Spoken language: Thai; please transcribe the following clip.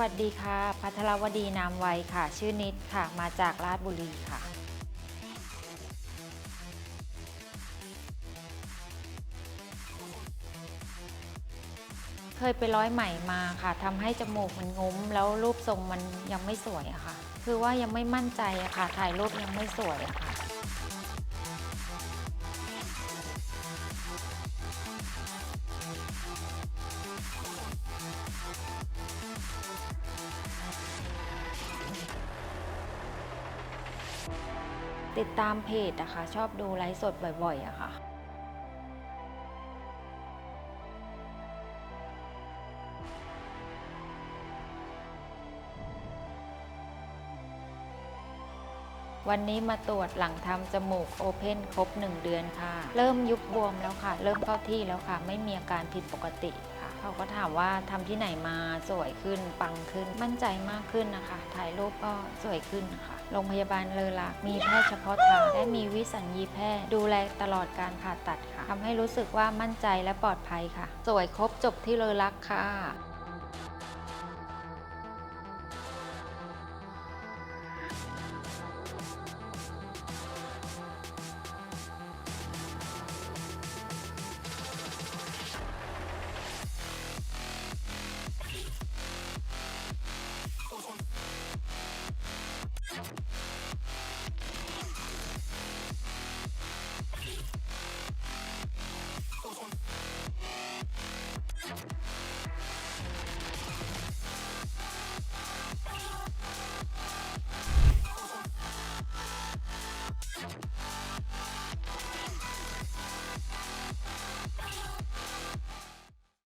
วัสดีค่ะ พัทรวดีนามไวค่ะ ชื่อนิดค่ะ มาจากราชบุรีค่ะ เคยไปร้อยไหมมาค่ะทำให้จมูกมันงุ้ม แล้วรูปทรงมันยังไม่สวยอะค่ะ คือว่ายังไม่มั่นใจอะค่ะ ถ่ายรูปยังไม่สวยอะค่ะ ติดตามเพจอะค่ะชอบดูไลฟ์สดบ่อยๆอะค่ะ วันนี้มาตรวจหลังทำจมูกโอเพนครบ 1 เดือนค่ะ เริ่มยุบบวมแล้วค่ะ เริ่มเข้าที่แล้วค่ะ ไม่มีอาการผิดปกติค่ะ เขาก็ถามว่าทำที่ไหนมาสวยขึ้นปังขึ้นมั่นใจมากขึ้นนะคะ ถ่ายรูปก็สวยขึ้นนะคะโรงพยาบาลเลอลักมีแพทย์เฉพาะทาง และมีวิสัญญีแพทย์ดูแลตลอดการผ่าตัดค่ะทำให้รู้สึกว่ามั่นใจและปลอดภัยค่ะ สวยครบจบที่เลอลักค่ะ